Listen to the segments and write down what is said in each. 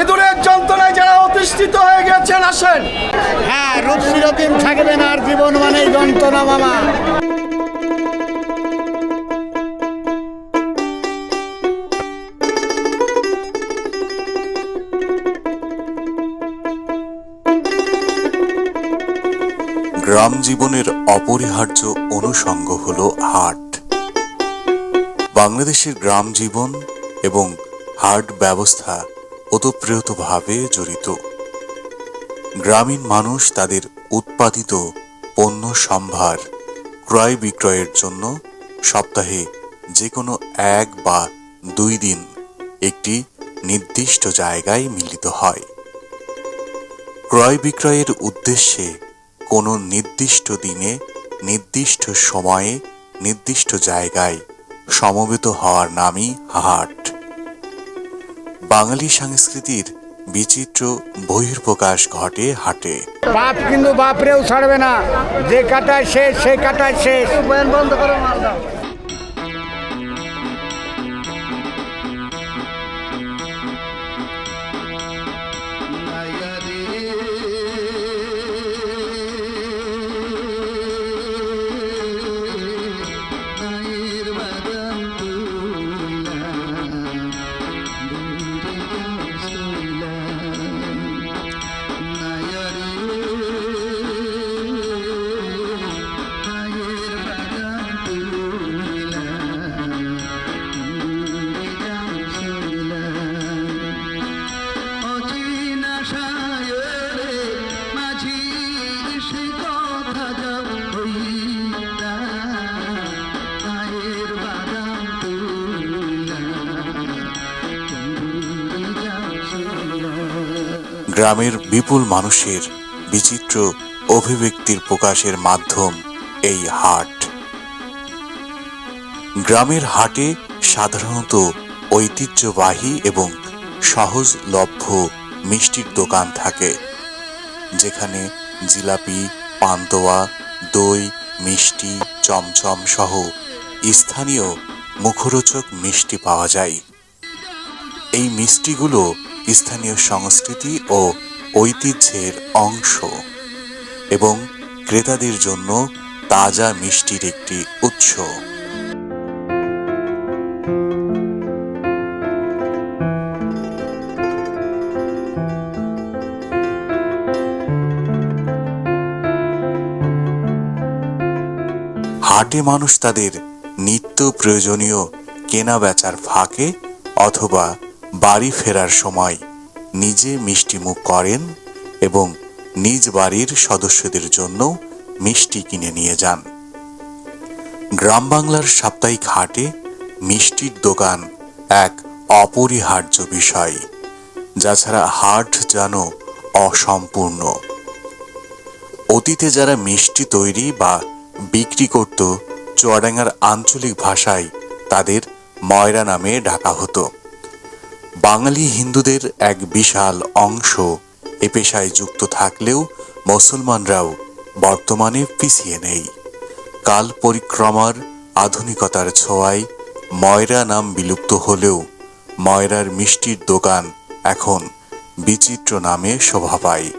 ইঁদুরের যন্ত্রণায় যারা অতিষ্ঠিত হয়ে গেছেন আসেন। হ্যাঁ রূপ চিরদিন থাকবে না আর জীবন মানেই যন্ত্রণা মামা। গ্রাম জীবনের অপরিহার্য অনুষঙ্গ হল হাট। বাংলাদেশের গ্রাম জীবন এবং হাট ব্যবস্থা ওতপ্রোতভাবে জড়িত। গ্রামীণ মানুষ তাদের উৎপাদিত পণ্য সম্ভার ক্রয় বিক্রয়ের জন্য সপ্তাহে যে কোনো এক বা দুই দিন একটি নির্দিষ্ট জায়গায় মিলিত হয়। ক্রয় বিক্রয়ের উদ্দেশ্যে কোনো নির্দিষ্ট দিনে, নির্দিষ্ট সময়ে, নির্দিষ্ট জায়গায় সমবেত হওয়ার নামই হাট। বাঙালি সংস্কৃতির বিচিত্র বহির্প্রকাশ ঘটে হাটে। বাপ কিন্তু বাপরেও ছাড়বে না। যে কাটায় শেষ সে কাটায় শেষ। বন্ধ করো গ্রামের বিপুল মানুষের বিচিত্র অভিব্যক্তির প্রকাশের মাধ্যম এই হাট। গ্রামের হাটে সাধারণত ঐতিহ্যবাহী এবং সহজলভ্য মিষ্টির দোকান থাকে, যেখানে জিলাপি, পান্তোয়া, দই, মিষ্টি, চমচম সহ স্থানীয় মুখরোচক মিষ্টি পাওয়া যায়। এই মিষ্টিগুলো স্থানীয় সংস্কৃতি ও ঐতিহ্যের অংশ এবং ক্রেতাদের জন্য তাজা মিষ্টির একটি উৎস। হাটে মানুষ তাদের নিত্য প্রয়োজনীয় কেনা বেচার ফাঁকে অথবা বাড়ি ফেরার সময় নিজে মিষ্টি মুখ করেন এবং নিজ বাড়ির সদস্যদের জন্য মিষ্টি কিনে নিয়ে যান। গ্রাম বাংলার সাপ্তাহিক হাটে মিষ্টির দোকান এক অপরিহার্য বিষয়, যা ছাড়া হাট যেন অসম্পূর্ণ। অতীতে যারা মিষ্টি তৈরি বা বিক্রি করত, চুয়াডাঙ্গার আঞ্চলিক ভাষায় তাদের ময়রা নামে ডাকা হতো। বাঙালি হিন্দুদের এক বিশাল অংশ এ পেশায় যুক্ত থাকলেও মুসলমানরাও বর্তমানে পিছিয়ে নেই। কাল পরিক্রমার আধুনিকতার ছোঁয়ায় ময়রা নাম বিলুপ্ত হলেও ময়রার মিষ্টির দোকান এখন বিচিত্র নামে শোভা পায়।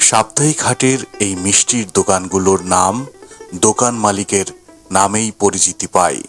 সাপ্তাহিক হাটের এই মিষ্টির দোকানগুলোর নাম দোকান মালিকের নামেই পরিচিতি পায়।